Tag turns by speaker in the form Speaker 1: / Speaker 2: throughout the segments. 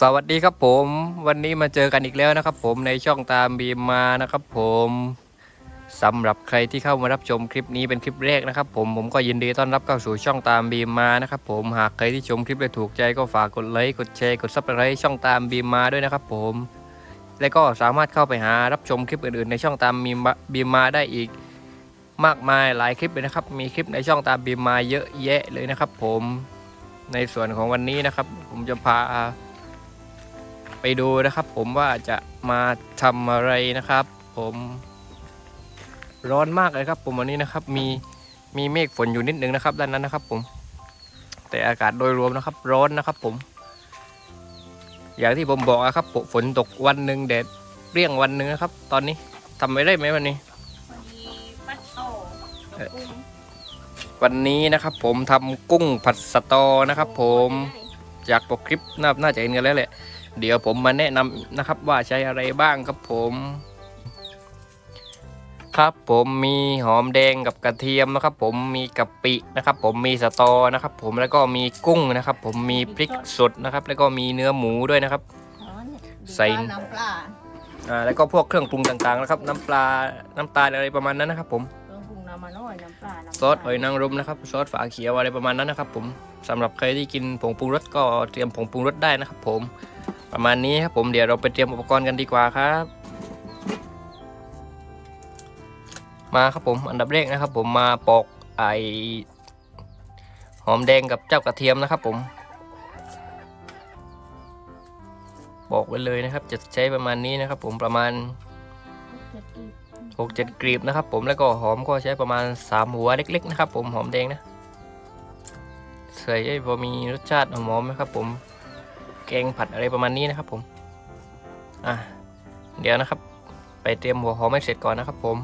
Speaker 1: สวัสดีครับผม วันนี้มาเจอกันอีกแล้วนะครับ ผมในช่องตามบีมมานะครับ ผมสำหรับใครที่เข้ามารับชมคลิปนี้เป็นคลิปแรกนะครับ ผมผมก็ยินดีต้อนรับเข้าสู่ช่องตามบีมมานะครับ ผมหากใครที่ชมคลิปแล้วถูกใจก็ฝากกดไลค์กดแชร์กดซับสไครต์ช่องตามบีมมาด้วยนะครับ ผม และก็สามารถเข้าไปหารับชมคลิปอื่นๆ ในช่องตามบีมบีมมาได้อีก มากมายหลายคลิปเลยนะครับ มีคลิปในช่องตามบีมมาเยอะแยะเลยนะครับ ผมในส่วนของวันนี้นะครับ ผมจะพา ไปดูนะครับผมว่าจะมาทำอะไรนะครับ ผมร้อนมากเลยครับ ผมวันนี้นะครับ มีมีเมฆฝนอยู่นิดนึงนะครับด้านนั้นนะครับ ผม แต่อากาศโดยรวมนะครับ ร้อนนะครับ ผม อย่างที่ผมบอกอะครับฝนตกวันหนึ่งแดดเปรี้ยงวันหนึ่งนะครับ ตอนนี้ทำไม่ได้ไหมวันนี้
Speaker 2: วันนี้ปัดโต้กับกุ้ง
Speaker 1: วันนี้นะครับ ผมทำกุ้งผัดสะตอนะครับ ผมจากปกคลิปน่าน่าจะเห็นกันแล้วแหละ เดี๋ยวผมมาแนะนำนะครับว่าใช้อะไรบ้างครับผม ครับผมมีหอมแดงกับกระเทียมนะครับ ผมมีกะปินะครับ ผมมีสตอนะครับ ผมแล้วก็มีกุ้งนะครับ ผมมีพริกสดนะครับ แล้วก็มีเนื้อหมูด้วยนะครับ
Speaker 2: อ๋อเนี่ย
Speaker 1: ใส่
Speaker 2: ดีกว่าน้ำปลา
Speaker 1: อ่าแล้วก็พวกเครื่องปรุงต่างๆนะครับ น้ำปลาน้ำตาลอะไรประมาณนั้นนะครับ ผม
Speaker 2: เครื่องปรุงน้ำมันน้อยน้ำปลาน้ำ
Speaker 1: ซอสหอยนางรมนะครับซอสฝาเขียวอะไรประมาณนั้นนะครับ ผมสำหรับใครที่กินผงปรุงรสก็เตรียมผงปรุงรสได้นะครับ ผม ประมาณนี้ครับผมเดี๋ยวเราไปเตรียมอุปกรณ์กันดีกว่าครับ มาครับผมอันดับแรกนะครับ ผมมาปอกไอหอมแดงกับเจ้ากระเทียมนะครับผม บอกไว้เลยนะครับ จะใช้ประมาณนี้นะครับ ผมประมาณหกเจ็ดกรีบนะครับ ผมแล้วก็หอมก็ใช้ประมาณสามหัวเล็ก ๆ นะครับ ผมหอมแดงนะใส่ให้พอมีรสชาติหอมๆนะครับ ผม แกงผัดอะไรประมาณนี้นะครับ ผม อะ เดี๋ยวนะครับ ไปเตรียมหัวหอมให้เสร็จก่อนนะครับผม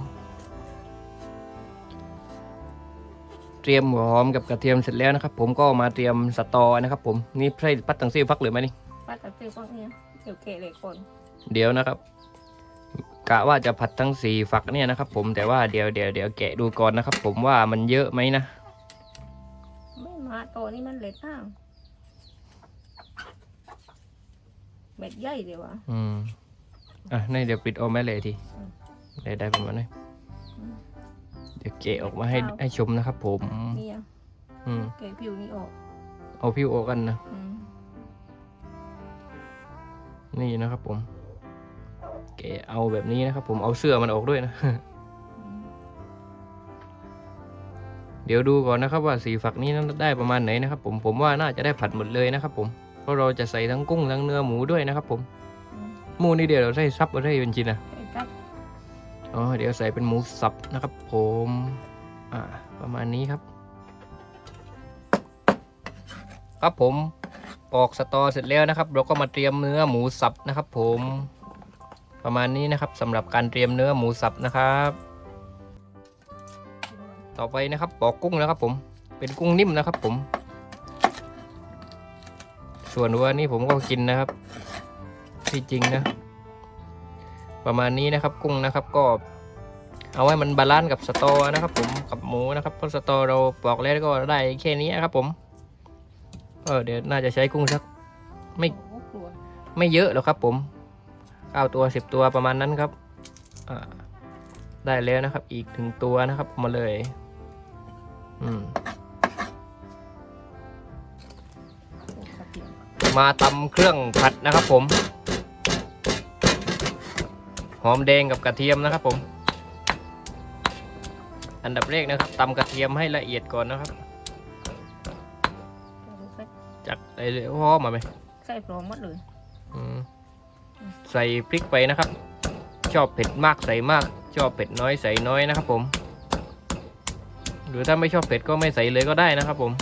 Speaker 1: เตรียมหัวหอมกับกระเทียมเสร็จแล้วนะครับ ผมก็มาเตรียมสตอนะครับ ผมนี่ใช่ปัดตังซี่ฟักหรือไม่นี่
Speaker 2: ปัดตะซิวพวกเนี้ยเดี๋ยวเกะเลยคน
Speaker 1: เดี๋ยวนะครับกะว่าจะผัดทั้งสี่ฝักเนี่ยนะครับ ผมแต่ว่าเดี๋ยวเดี๋ยวเดี๋ยวแกะดูก่อนนะครับ ผมว่ามันเยอะไหมนะ
Speaker 2: ไม่มาโตนี่มันเล็กอ้าง เม็ดใหญ่เลยวะ
Speaker 1: อืมอะนี่เดี๋ยวปิดเอาแม่เลยที
Speaker 2: อืม
Speaker 1: ได้ได้ประมาณนี้
Speaker 2: อืม
Speaker 1: เดี๋ยวแกะออกมาให้
Speaker 2: เอา
Speaker 1: ให้ชมนะครับ ผม
Speaker 2: เนี่ย
Speaker 1: อืม
Speaker 2: เกะผิวนี่ออก
Speaker 1: เอาพิวโอกันนะ
Speaker 2: อืม
Speaker 1: นี่นะครับ ผมแกะเอาแบบนี้นะครับ ผมเอาเสื้อมันออกด้วยนะ
Speaker 2: อืม
Speaker 1: เดี๋ยวดูก่อนนะครับว่าสีฝักนี้นั้นได้ประมาณไหนนะครับ ผมผมว่าน่าจะได้ผัดหมดเลยนะครับ ผม เพราะเราจะใส่ทั้งกุ้งทั้งเนื้อหมูด้วยนะครับผม
Speaker 2: อืม
Speaker 1: หมูนี่เดี๋ยวเราใส่ซับเราใส่เป็นชิ้นนะ
Speaker 2: ไอ้ครับ
Speaker 1: อ๋อเดี๋ยวใส่เป็นหมูสับนะครับผมอ่าประมาณนี้ครับ ครับผมปอกสตอเสร็จแล้วนะครับ เราก็มาเตรียมเนื้อหมูสับนะครับ ผม ประมาณนี้นะครับสำหรับการเตรียมเนื้อหมูสับนะครับ ต่อไปนะครับปอกกุ้งนะครับผม เป็นกุ้งนิ่มนะครับผม ส่วนวัวนี่ผมก็กินนะครับ ที่จริงนะ ประมาณนี้นะครับกุ้งนะครับก็เอาไว้มันบาลานซ์กับสตอนะครับผมกับหมูนะครับเพราะสตอเราปอกแล้วก็ได้แค่นี้นะครับผมเออเดี๋ยวน่าจะใช้กุ้งสักไม่ไม่เยอะหรอกครับ ผมเก้าตัวสิบตัวประมาณนั้นครับได้แล้วนะครับ อีกถึงตัวนะครับมาเลย อืม
Speaker 2: ม
Speaker 1: มาตำเครื่องผัดนะครับผม หอมแดงกับกระเทียมนะครับผม อันดับแรกนะครับตำกระเทียมให้ละเอียดก่อนนะครับ
Speaker 2: ใส่
Speaker 1: จากไอ้หอมมาไหม
Speaker 2: ใส่พร้อมหมดเลย
Speaker 1: อืมใส่พริกไปนะครับ ชอบเผ็ดมากใส่มาก ชอบเผ็ดน้อยใส่น้อยนะครับผม หรือถ้าไม่ชอบเผ็ดก็ไม่ใส่เลยก็ได้นะครับผม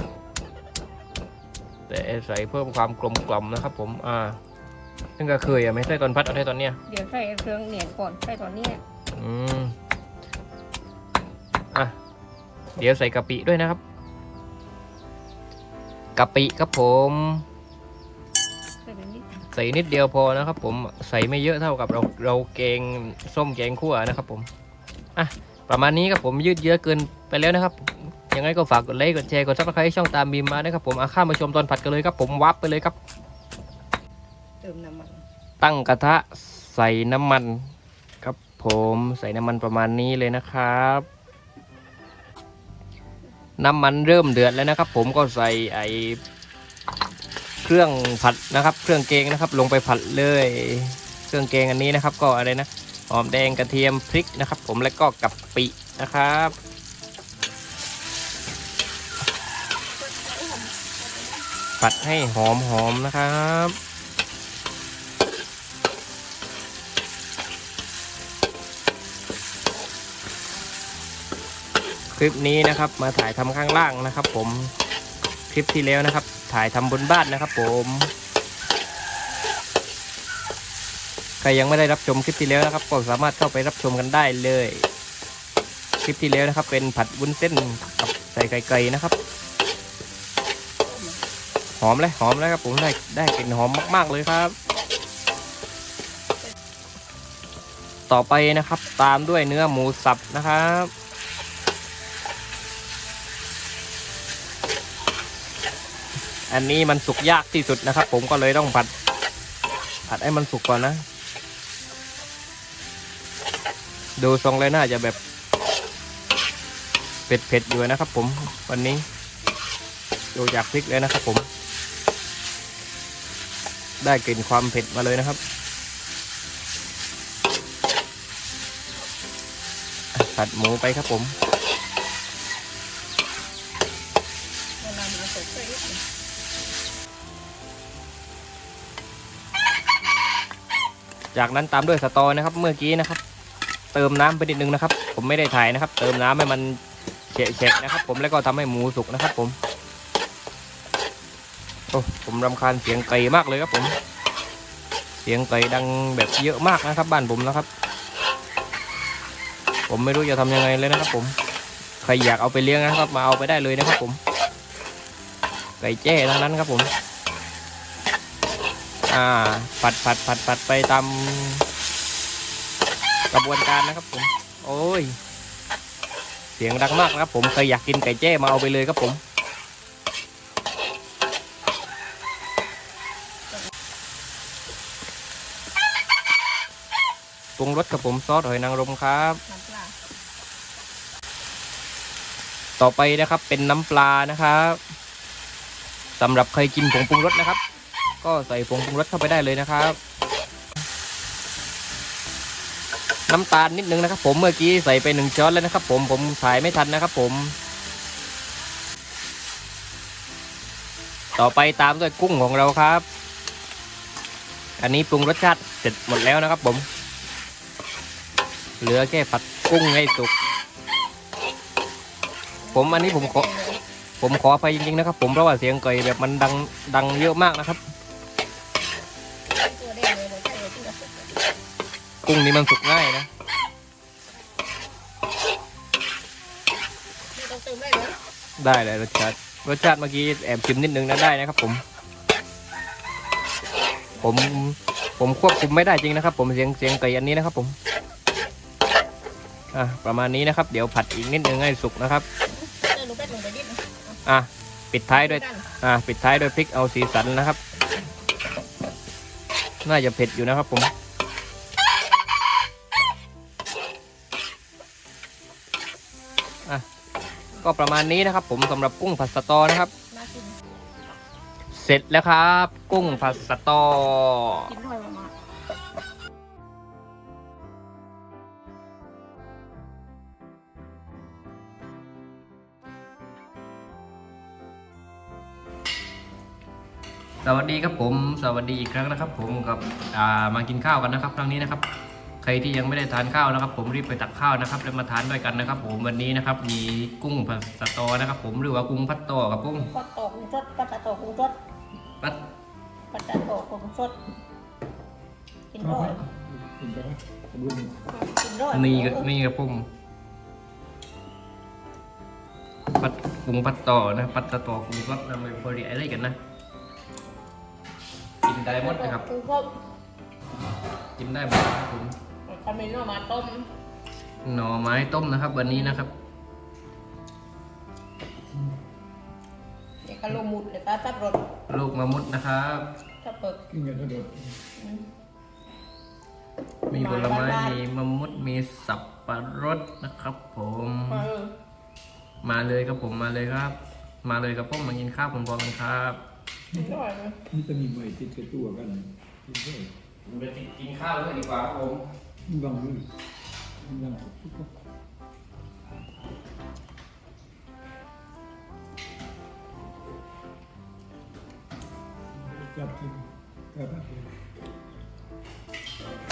Speaker 1: แต่ใส่เพิ่มความกลมกล่อมนะครับ ผมอ่าซึ่งก็เคยอะไม่ใส่ตอนพัดเอาได้ตอนเนี้ย
Speaker 2: เดี๋ยวใส่เครื่องเหนียนก่อนใส่ตอนเนี้ย
Speaker 1: อืมอะเดี๋ยวใส่กะปิด้วยนะครับกะปิครับผม
Speaker 2: ใส่เป็นนิด
Speaker 1: ใส่นิดเดียวพอนะครับ ผมใส่ไม่เยอะเท่ากับเราเราแกงส้มแกงคั่วนะครับ ผมอะประมาณนี้ครับผมยืดเยอะเกินไปแล้วนะครับ ยังไงก็ฝากกดไลค์กดแชร์กดซับสไครต์ช่องตามบีมมาด้วยครับผมอาข้ามมาชมตอนผัดกันเลยครับผมวับไปเลยครับ
Speaker 2: เติมน้ำมัน
Speaker 1: ตั้งกระทะใส่น้ำมันครับผมใส่น้ำมันประมาณนี้เลยนะครับ น้ำมันเริ่มเดือดแล้วนะครับ ผมก็ใส่ไอเครื่องผัดนะครับ เครื่องแกงนะครับ ลงไปผัดเลย เครื่องแกงอันนี้นะครับ ก็อะไรนะหอมแดงกระเทียมพริกนะครับ ผมแล้วก็กะปินะครับ ผัดให้หอมๆนะครับ คลิปนี้นะครับมาถ่ายทำข้างล่างนะครับ ผมคลิปที่แล้วนะครับ ถ่ายทำบนบ้านนะครับผมใครยังไม่ได้รับชมคลิปที่แล้วนะครับ ก็สามารถเข้าไปรับชมกันได้เลย คลิปที่แล้วนะครับ เป็นผัดวุ้นเส้นกับใส่ไก่ไก่นะครับ หอมเลยหอมเลยครับผมได้ได้กลิ่นหอมมาก ๆเลยครับ ต่อไปนะครับ ตามด้วยเนื้อหมูสับนะครับอันนี้มันสุกยากที่สุดนะครับ ผมก็เลยต้องผัดผัดให้มันสุกก่อนนะ ดูทรงเลยน่าจะแบบเผ็ดๆอยู่นะครับ ผมวันนี้ดูจากพริกเลยนะครับผม ได้กลิ่นความเผ็ดมาเลยนะครับผัดหมูไปครับผมจากนั้นตามด้วยสตอนะครับ เมื่อกี้นะครับ เติมน้ำไปนิดนึงนะครับ ผมไม่ได้ถ่ายนะครับ เติมน้ำให้มันเฉะๆนะครับ ผมแล้วก็ทำให้หมูสุกนะครับ ผม โอ้ผมรำคาญเสียงไก่มากเลยครับผม เสียงไก่ดังแบบเยอะมากนะครับ บ้านผมนะครับ ผมไม่รู้จะทำยังไงเลยนะครับ ผมใครอยากเอาไปเลี้ยงนะครับ มาเอาไปได้เลยนะครับผม ไก่แจ้ทั้งนั้นครับผม อ่า ผัดผัดผัดผัดไปตามกระบวนการนะครับผม โอ้ย เสียงดังมากนะครับผม ใครอยากกินไก่แจ้มาเอาไปเลยครับผม ปรุงรสกับผมซอสหอยนางรมครับ
Speaker 2: น้ำปลา
Speaker 1: ต่อไปนะครับเป็นน้ำปลานะครับสำหรับใครกินผงปรุงรสนะครับ ก็ใส่ผงปรุงรสเข้าไปได้เลยนะครับ น้ำตาลนิดนึงนะครับ ผมเมื่อกี้ใส่ไปหนึ่งช้อนแล้วนะครับ ผมผมถ่ายไม่ทันนะครับ ผม ต่อไปตามด้วยกุ้งของเราครับ อันนี้ปรุงรสชาติเสร็จหมดแล้วนะครับ ผม เหลือแค่ผัดกุ้งให้สุก ผมอันนี้ผมขอผมขออภัยจริงๆนะครับ ผมเพราะว่าเสียงไก่แบบมันดังดังเยอะมากนะครับ
Speaker 2: กุ้
Speaker 1: งนี้มันสุกง่ายนะ
Speaker 2: ได้เลย
Speaker 1: รสชาติรสชาติเมื่อกี้แอบชิมนิดนึงนะได้นะครับ ผม ผมผมควบคุมไม่ได้จริงนะครับ ผมเสียงเสียงไก่อันนี้นะครับ ผม อะประมาณนี้นะครับ เดี๋ยวผัดอีกนิดนึงให้สุกนะครับ
Speaker 2: เติมลูกเป็ดลงไปนิดนึง
Speaker 1: อะปิดท้ายด้วย
Speaker 2: กัน
Speaker 1: อะปิดท้ายด้วยพริกเอาสีสันนะครับ น่าจะเผ็ดอยู่นะครับผมอะก็ประมาณนี้นะครับ ผมสำหรับกุ้งผัดสะตอนะครับ
Speaker 2: น่ากิน
Speaker 1: เสร็จแล้วครับ กุ้งผัดสะตอ
Speaker 2: วยมามา
Speaker 1: สวัสดีครับผมสวัสดีอีกครั้งนะครับผมกับอ่ามากินข้าวกันนะครับครั้งนี้นะครับ ใครที่ยังไม่ได้ทานข้าวนะครับ ผมรีบไปตักข้าวนะครับแล้วมาทานด้วยกันนะครับ ผมวันนี้นะครับมีกุ้งผัดสะตอนะครับ ผมหรือว่ากุ้งพัดตอกับกุ้ง
Speaker 2: ก็ตอกกุ้งสดปัดตะตอกกุ้งสด
Speaker 1: ปัด
Speaker 2: ปัดตะตอกกุ้งสดกินด้วยกินด้วย
Speaker 1: นี่ก็นี่ครับผมปัดกุ้งพัดตอนะปัดสะตอกุ้งรสทำไมพอดีอะไรกันนะ กินได้หมดนะครับ
Speaker 2: กุ้งสด
Speaker 1: กินได้หมดนะครับผม
Speaker 2: ทำเป็นหน่อมาต้ม
Speaker 1: หน่อไม้ต้มนะครับ วันนี้นะครับ
Speaker 2: เดี๋ยวก็ลงหมุดเดี๋ยวก็ซับรส
Speaker 1: ลูกมะมุดนะครับ
Speaker 2: เถ้าเปิด
Speaker 3: กินกันกระโดด
Speaker 2: อืม
Speaker 1: มีผลไม้
Speaker 2: บ้านๆ
Speaker 1: มีมะมุดมีสับปะรดนะครับ ผม
Speaker 2: เออ
Speaker 1: มาเลยครับผมมาเลยครับ มาเลยครับผมมากินข้าวผมพร้อมกันครับ
Speaker 2: กิน อร่อยเลย
Speaker 3: นี่จะมีใหม่ติดกับตัวกันกินได้
Speaker 1: ไปกินข้าวเลยดีกว่าครับผม
Speaker 3: มันบางมือมันบางทุกคนจับกินกระพักเลย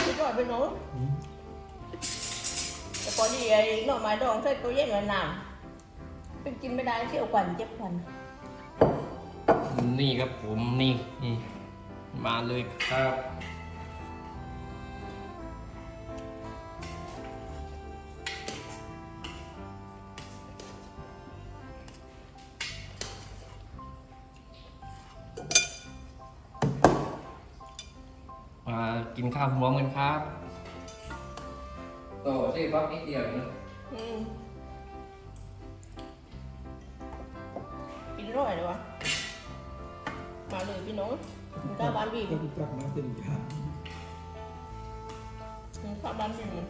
Speaker 2: กินอร่อยไปหนู
Speaker 3: อืม
Speaker 2: แต่พอดีไอ้หน่อไม้ดองใส่ตู้เย็นไว้นานเป็นกินไม่ได้เชี่ยวกวันเจ็บควัน
Speaker 1: นี่ครับผมนี่นี่ มาเลยครับมากินข้าวพร้อมกันครับโอ้ใช่ฟักนิดเดียวนะ
Speaker 2: กินร่อยเลยวะ มาเลยพี่น้องกินข้าวบ้านบีม
Speaker 3: ก็ไปจับน้ำเป็นยา
Speaker 2: กินข้าวบ้านบีม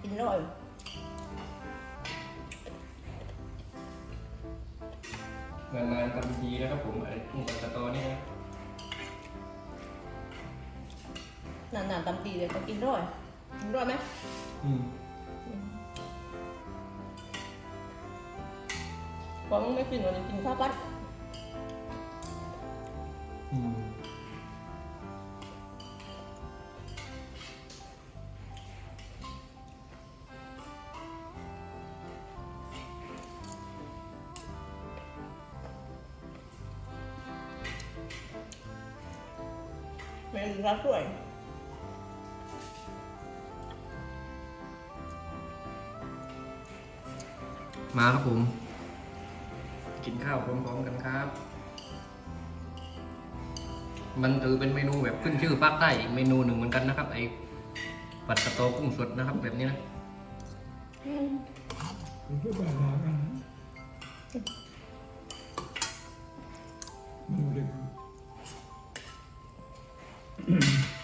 Speaker 2: กินอร่อย
Speaker 1: งานงานทำทีนะครับผมไอ้กุ้งกับสตอเนี่ย นะ
Speaker 2: นานๆตำตีเลยก็กินอร่อยกินอร่อยไหม
Speaker 3: อืม
Speaker 2: พอมึงไม่กินวันนี้กินข้าวปั้น
Speaker 3: อืม
Speaker 2: แม่ดูรั
Speaker 1: มาครับผม กินข้าวพร้อมๆกันครับ มันถือเป็นเมนูแบบขึ้นชื่อภาคใต้อีกเมนูหนึ่งเหมือนกันนะครับ ไอ้ผัดสะโตอกุ้งสดนะครับ แบบนี้นะ
Speaker 2: อืม
Speaker 3: มันก็บาลากันนะมันเลย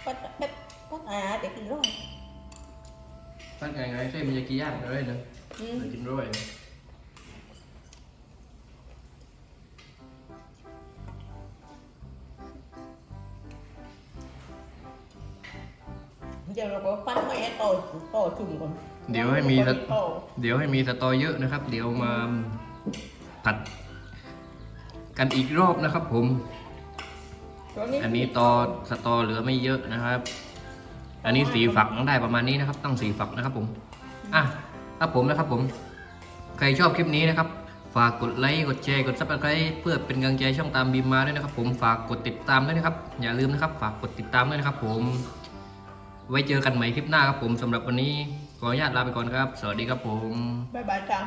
Speaker 2: ปั้นปั้นปั้นอาแต่กินอร่อย
Speaker 1: ถ้าไงไงใช่มียากิย่างเลยนะ
Speaker 2: อืม
Speaker 1: เดี๋ยวกินด้วย
Speaker 2: โตโตจุ่มก่อน
Speaker 1: เดี๋ยวให้มีส
Speaker 2: ส
Speaker 1: ต
Speaker 2: โต
Speaker 1: เดี๋ยวให้มีสตอเยอะนะครับ เดี๋ยวมาผัด กันอีกรอบนะครับ ผม
Speaker 2: ตัว
Speaker 1: อันนี้ตอสตอเหลือไม่เยอะนะครับ อันนี้สีฝักต้องได้ประมาณนี้นะครับ ต้องสีฝักนะครับ ผมอะครับผมนะครับ ผม ใครชอบคลิปนี้นะครับฝากกดไลค์กดแชร์กดซับสไครต์เพื่อเป็นกำลังใจช่องตามบีมมาด้วยนะครับ ผมฝากกดติดตามด้วยนะครับ อย่าลืมนะครับ ฝากกดติดตามด้วยนะครับ ผม ไว้เจอกันใหม่คลิปหน้าครับผมสำหรับวันนี้ขออนุญาตลาไปก่อนครับ สวัสดีครับผม
Speaker 2: บ๊ายบายจ้า